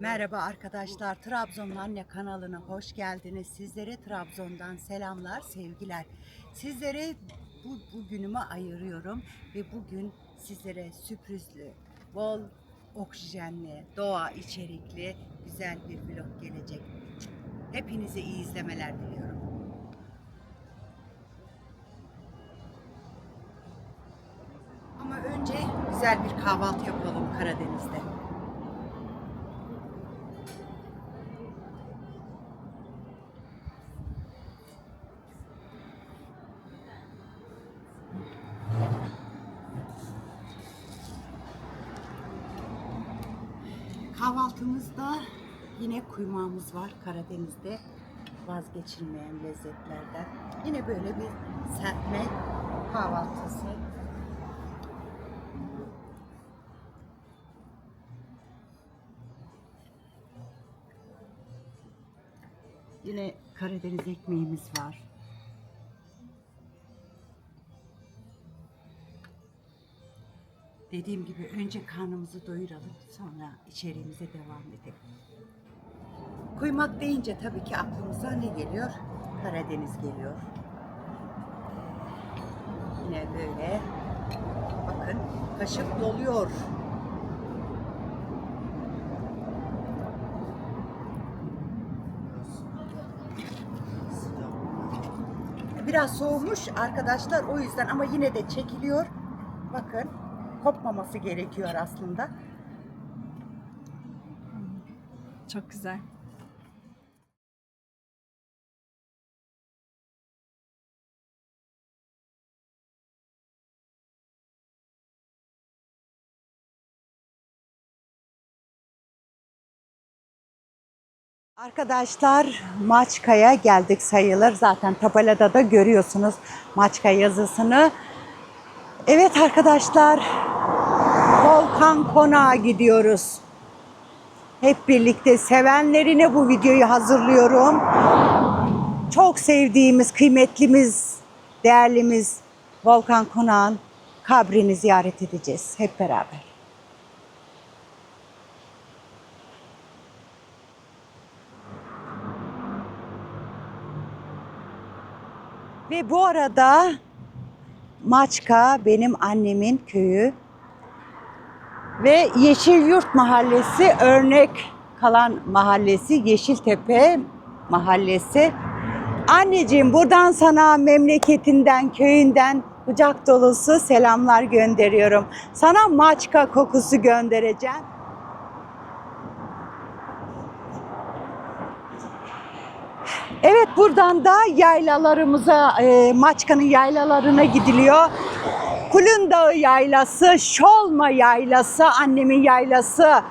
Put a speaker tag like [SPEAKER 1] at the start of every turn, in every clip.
[SPEAKER 1] Merhaba arkadaşlar, Trabzon'un Anne kanalına hoş geldiniz. Sizlere Trabzon'dan selamlar, sevgiler. Sizlere bu, bu günümü ayırıyorum ve bugün sizlere sürprizli, bol oksijenli, doğa içerikli güzel bir vlog gelecek. Hepinize iyi izlemeler diliyorum. Ama önce güzel bir kahvaltı yapalım Karadeniz'de. Kahvaltımızda yine kuymağımız var Karadeniz'de vazgeçilmeyen lezzetlerden. Yine böyle bir serpme kahvaltısı. Yine Karadeniz ekmeğimiz var. Dediğim gibi önce karnımızı doyuralım sonra içeriğimize devam edelim. Kuymak deyince tabii ki aklımıza ne geliyor? Karadeniz geliyor. Yine böyle bakın kaşık doluyor. Biraz soğumuş arkadaşlar o yüzden ama yine de çekiliyor. Bakın kopmaması gerekiyor aslında.
[SPEAKER 2] Çok güzel.
[SPEAKER 1] Arkadaşlar Maçka'ya geldik sayılır. Zaten tabelada da görüyorsunuz Maçka yazısını. Evet arkadaşlar Volkan Konağı gidiyoruz. Hep birlikte sevenlerine bu videoyu hazırlıyorum. Çok sevdiğimiz, kıymetlimiz, değerlimiz Volkan Konağı'nın kabrini ziyaret edeceğiz hep beraber. Ve bu arada Maçka benim annemin köyü ve Yeşilyurt Mahallesi örnek kalan mahallesi Yeşiltepe Mahallesi. Anneciğim buradan sana memleketinden, köyünden kucak dolusu selamlar gönderiyorum. Sana maçka kokusu göndereceğim. Evet buradan da yaylalarımıza, e, Maçka'nın yaylalarına gidiliyor. Kulun Dağı yaylası, Şolma yaylası, annemin yaylası,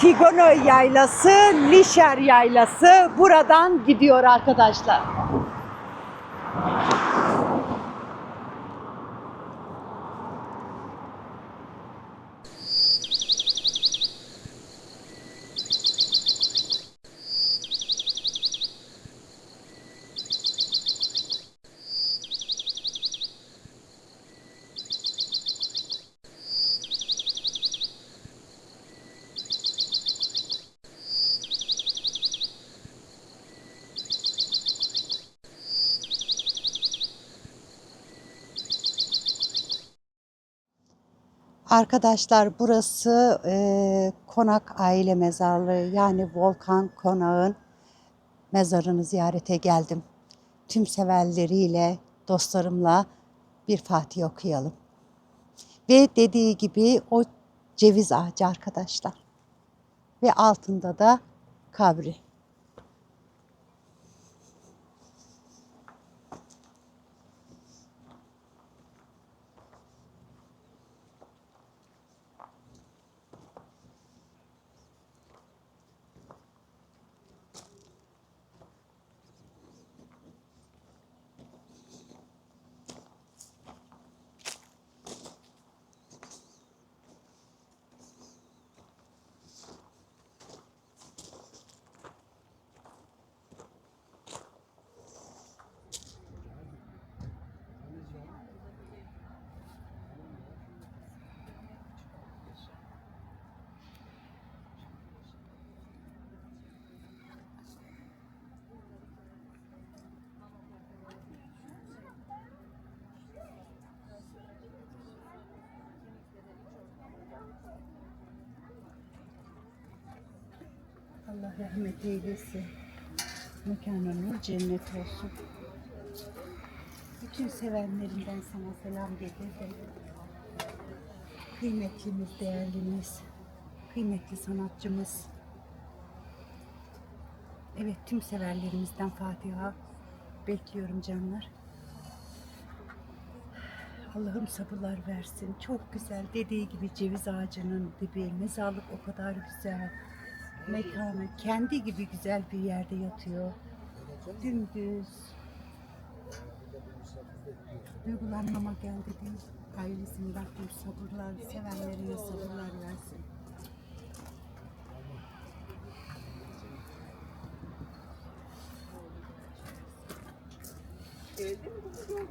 [SPEAKER 1] Tigono yaylası, Lişer yaylası buradan gidiyor arkadaşlar. Arkadaşlar burası e, Konak Aile Mezarlığı yani Volkan Konağın mezarını ziyarete geldim. Tüm severleriyle, dostlarımla bir Fatih okuyalım. Ve dediği gibi o ceviz ağacı arkadaşlar. Ve altında da kabri. Allah rahmet eylesin. Mekanı nur cennet olsun. Bütün sevenlerimden sana selam getirdim. Kıymetlimiz, değerlimiz, kıymetli sanatçımız. Evet tüm severlerimizden Fatiha bekliyorum canlar. Allah'ım sabırlar versin. Çok güzel. Dediği gibi ceviz ağacının dibi, mezarlık o kadar güzel. Mekanı kendi gibi güzel bir yerde yatıyor. Dümdüz. Duygulanmama geldi değil. Ailesini Rabbim sabırlar, sevenlerine sabırlar versin. Hani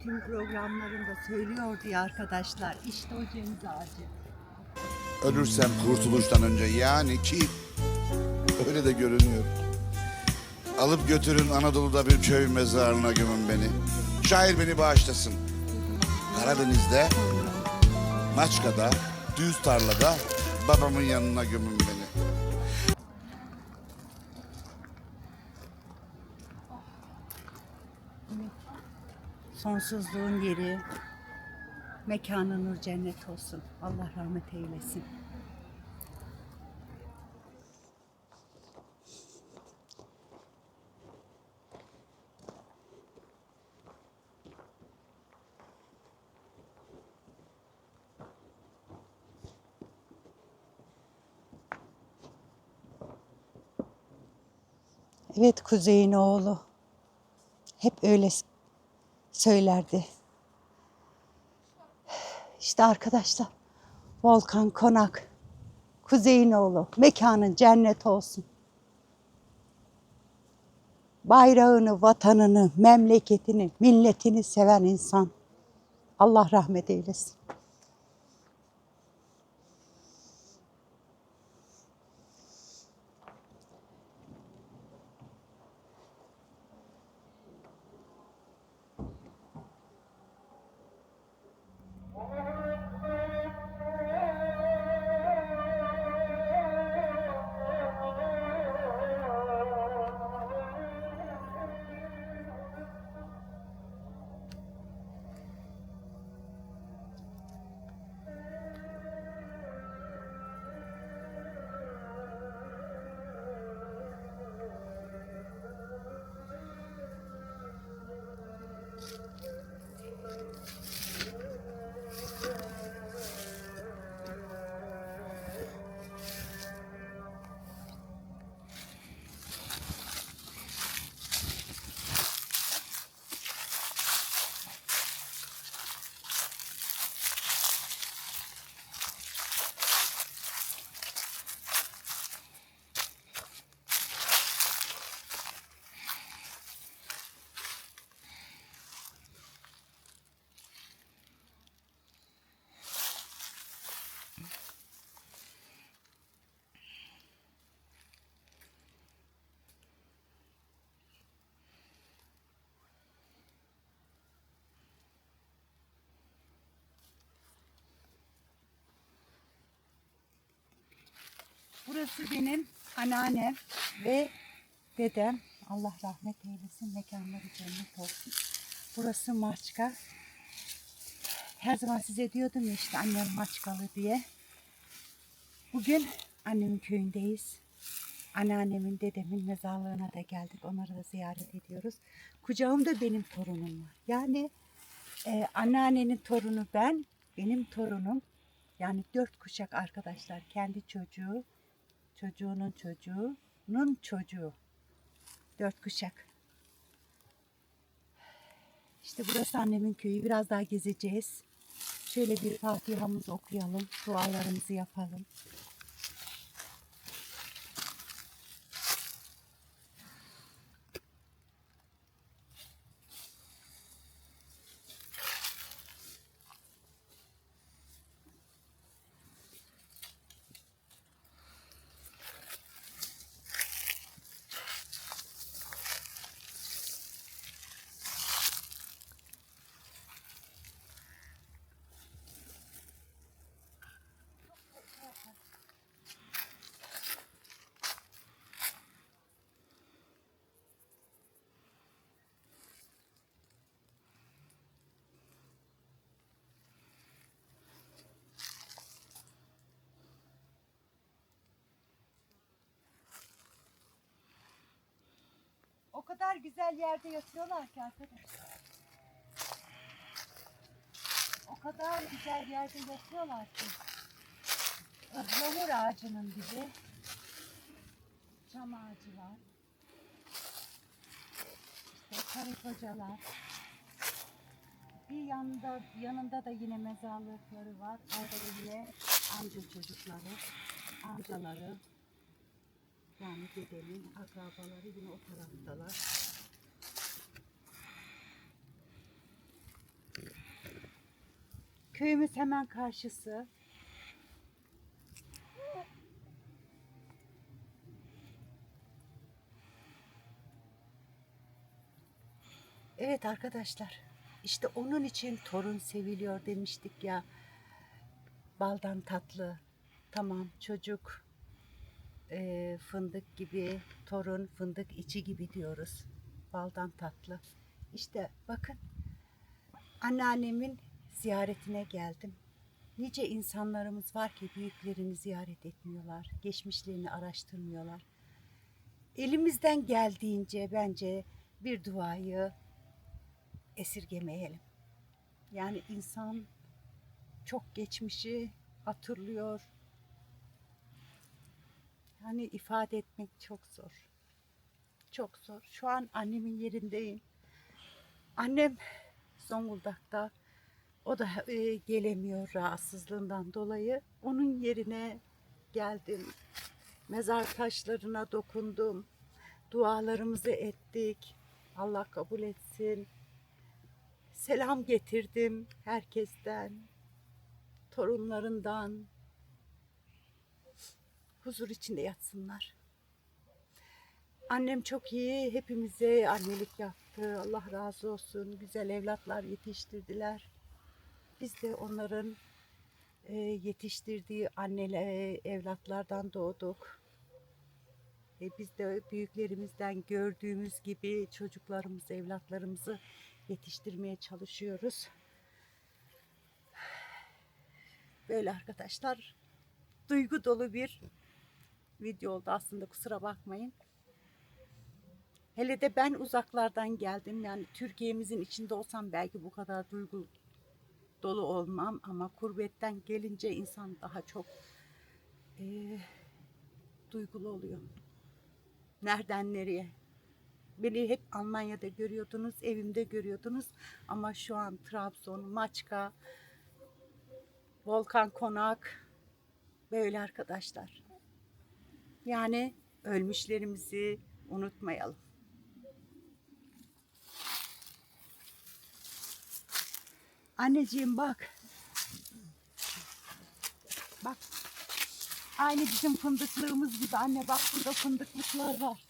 [SPEAKER 1] bütün programlarında söylüyordu ya arkadaşlar. İşte o ceviz ağacı.
[SPEAKER 3] Ölürsem kurtuluştan önce yani ki öyle de görünüyor. Alıp götürün Anadolu'da bir köy mezarına gömün beni. Şair beni bağışlasın. Karadeniz'de, Maçka'da, düz tarlada babamın yanına gömün beni.
[SPEAKER 1] Sonsuzluğun yeri, mekanı cennet olsun. Allah rahmet eylesin. Evet Kuzey'in oğlu. Hep öyle söylerdi. İşte arkadaşlar Volkan Konak Kuzey'in oğlu mekanın cennet olsun. Bayrağını, vatanını, memleketini, milletini seven insan. Allah rahmet eylesin. Burası benim anneannem ve dedem. Allah rahmet eylesin. Mekanları cennet olsun. Burası Maçka. Her zaman size diyordum ya işte annem Maçkalı diye. Bugün annemin köyündeyiz. Anneannemin, dedemin mezarlığına da geldik. Onları da ziyaret ediyoruz. Kucağımda benim torunum var. Yani e, anneannenin torunu ben, benim torunum. Yani dört kuşak arkadaşlar. Kendi çocuğu, çocuğunun çocuğunun çocuğu. Dört kuşak. İşte burası annemin köyü. Biraz daha gezeceğiz. Şöyle bir Fatiha'mızı okuyalım. Dualarımızı yapalım. O kadar güzel yerde yatıyorlar ki arkadaşlar. O kadar güzel yerde yatıyorlar ki. Ihlamur ağacının dibi. Çam ağacı var. İşte karı kocalar. Bir yanında, yanında da yine mezarlıkları var. Orada da yine amca çocukları, amcaları. Yani dedemin akrabaları yine o taraftalar. Köyümüz hemen karşısı. Evet arkadaşlar. işte onun için torun seviliyor demiştik ya. Baldan tatlı. Tamam çocuk e, fındık gibi, torun fındık içi gibi diyoruz. Baldan tatlı. İşte bakın anneannemin ziyaretine geldim. Nice insanlarımız var ki büyüklerini ziyaret etmiyorlar, geçmişlerini araştırmıyorlar. Elimizden geldiğince bence bir duayı esirgemeyelim. Yani insan çok geçmişi hatırlıyor. Yani ifade etmek çok zor. Çok zor. Şu an annemin yerindeyim. Annem Zonguldak'ta. O da e, gelemiyor rahatsızlığından dolayı. Onun yerine geldim. Mezar taşlarına dokundum. Dualarımızı ettik. Allah kabul etsin. Selam getirdim herkesten, torunlarından. Huzur içinde yatsınlar. Annem çok iyi, hepimize annelik yaptı. Allah razı olsun. Güzel evlatlar yetiştirdiler. Biz de onların e, yetiştirdiği anneler, evlatlardan doğduk. E, biz de büyüklerimizden gördüğümüz gibi çocuklarımız, evlatlarımızı yetiştirmeye çalışıyoruz. Böyle arkadaşlar duygu dolu bir video oldu aslında kusura bakmayın. Hele de ben uzaklardan geldim. Yani Türkiye'mizin içinde olsam belki bu kadar duygu dolu olmam ama kurbetten gelince insan daha çok eee, duygulu oluyor. Nereden nereye? Beni hep Almanya'da görüyordunuz, evimde görüyordunuz ama şu an Trabzon, Maçka, Volkan Konak böyle arkadaşlar. Yani ölmüşlerimizi unutmayalım. Anneciğim bak. Bak. Aynı bizim fındıklığımız gibi anne bak burada fındıklıklar var.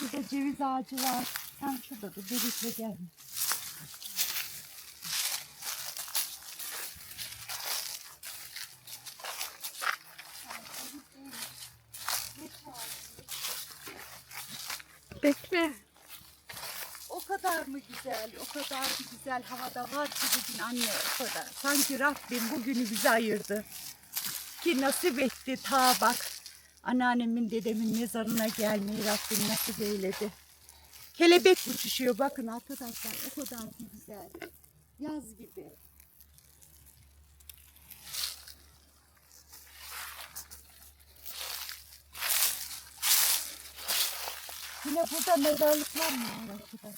[SPEAKER 1] Burada ceviz ağacı var. Sen şurada dur, birlikte gelme.
[SPEAKER 2] Bekle.
[SPEAKER 1] O kadar mı güzel, o kadar mı güzel havada var ki bugün anne o kadar. Sanki Rabbim bugünü bize ayırdı. Ki nasip etti ta bak. Anneannemin dedemin mezarına gelmeyi Rabbim nasip eyledi. Kelebek uçuşuyor bakın arkadaşlar o kadar ki güzel. Yaz gibi. Yine burada mezarlıklar mı var?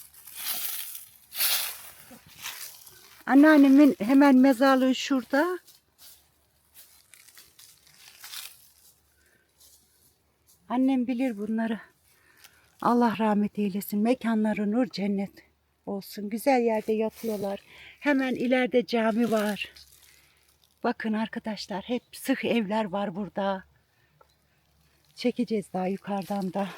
[SPEAKER 1] Anneannemin hemen mezarlığı şurada. Annem bilir bunları. Allah rahmet eylesin. Mekanları nur cennet olsun. Güzel yerde yatıyorlar. Hemen ileride cami var. Bakın arkadaşlar hep sık evler var burada. Çekeceğiz daha yukarıdan da.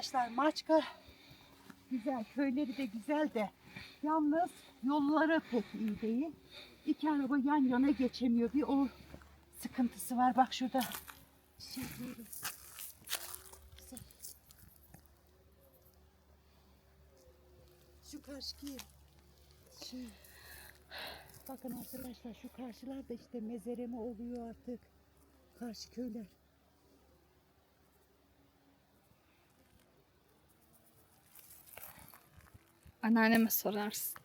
[SPEAKER 1] Arkadaşlar Maçka güzel, köyleri de güzel de yalnız yolları pek iyi değil. İki araba yan yana geçemiyor. Bir o sıkıntısı var. Bak şurada. Şey. Şu karşıki şey Bakın arkadaşlar şu karşılarda işte mezareme oluyor artık. Karşı köyler.
[SPEAKER 2] Anneanneme sorarsın.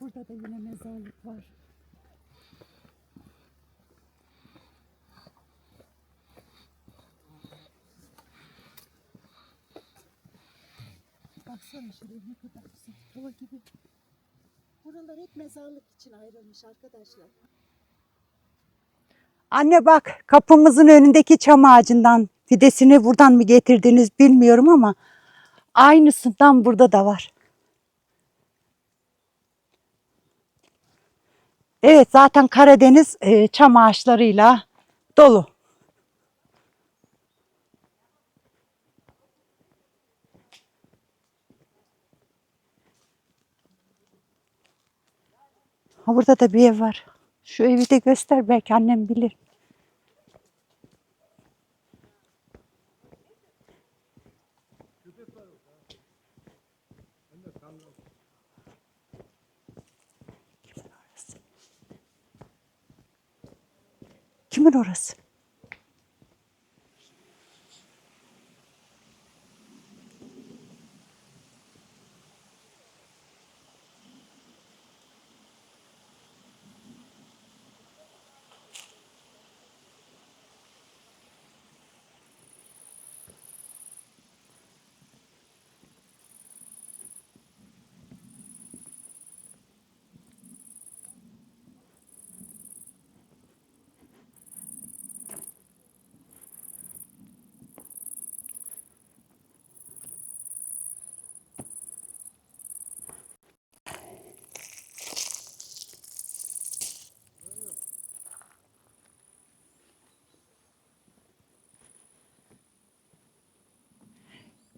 [SPEAKER 1] Burada da yine mezarlık var. Baksana şuraya ne kadar güzel. Kova gibi. Buralar hep mezarlık için ayrılmış arkadaşlar. Anne bak kapımızın önündeki çam ağacından fidesini buradan mı getirdiniz bilmiyorum ama aynısından burada da var. Evet zaten Karadeniz e, çam ağaçlarıyla dolu. Ha burada da bir ev var. Şu evi de göster belki annem bilir. Kimin orası?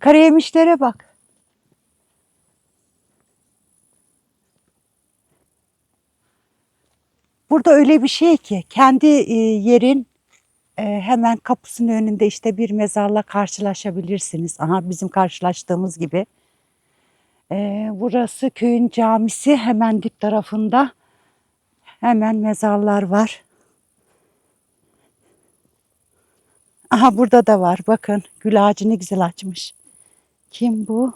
[SPEAKER 1] Karayemişlere bak. Burada öyle bir şey ki kendi e, yerin e, hemen kapısının önünde işte bir mezarla karşılaşabilirsiniz. Aha bizim karşılaştığımız gibi. E, burası köyün camisi hemen dip tarafında. Hemen mezarlar var. Aha burada da var bakın gül ağacı ne güzel açmış. Kim bu?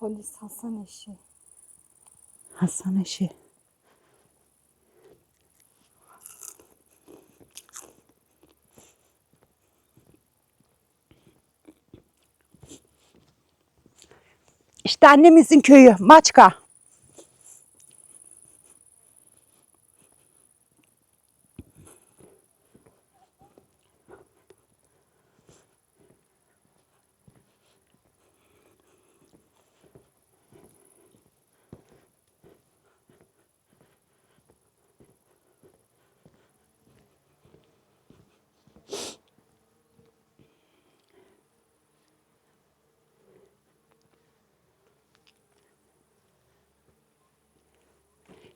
[SPEAKER 2] Polis Hasan eşi.
[SPEAKER 1] Hasan eşi. İşte annemizin köyü Maçka.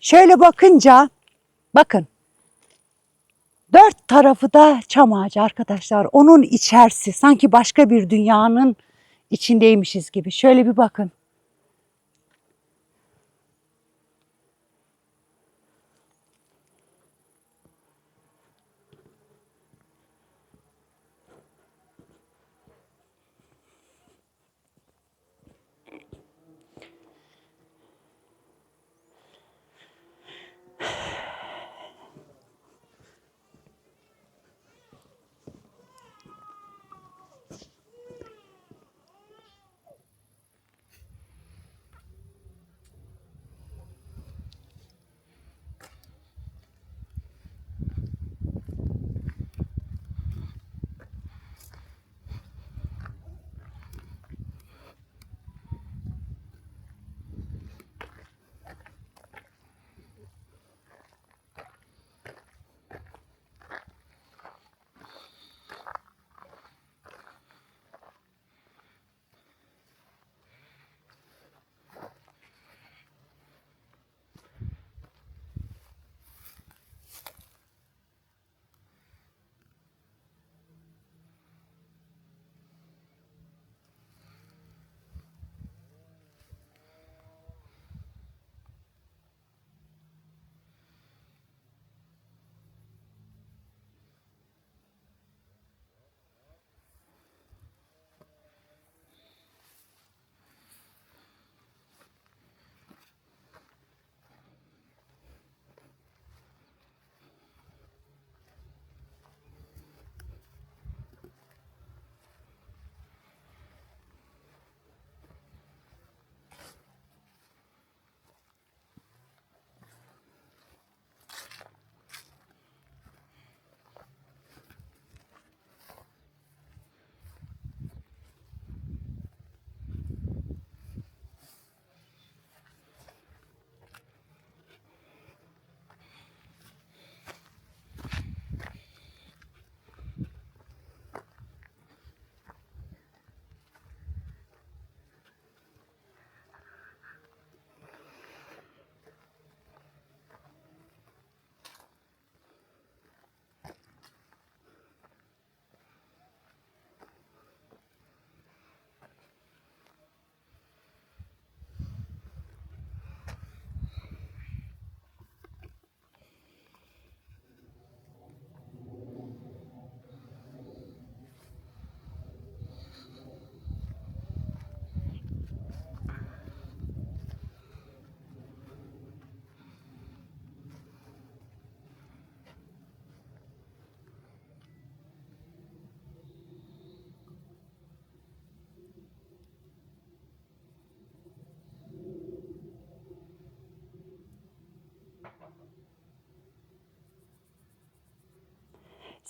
[SPEAKER 1] Şöyle bakınca bakın dört tarafı da çam ağacı arkadaşlar. Onun içerisi sanki başka bir dünyanın içindeymişiz gibi. Şöyle bir bakın.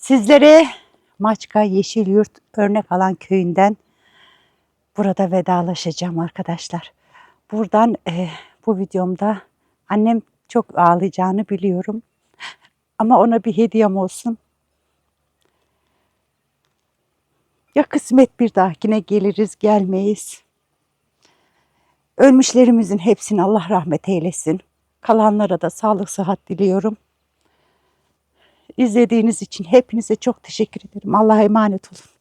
[SPEAKER 1] Sizlere Maçka Yeşilyurt Örnek Alan Köyü'nden burada vedalaşacağım arkadaşlar. Buradan e, bu videomda annem çok ağlayacağını biliyorum. Ama ona bir hediyem olsun. Ya kısmet bir dahakine geliriz gelmeyiz. Ölmüşlerimizin hepsini Allah rahmet eylesin. Kalanlara da sağlık sıhhat diliyorum. İzlediğiniz için hepinize çok teşekkür ederim. Allah'a emanet olun.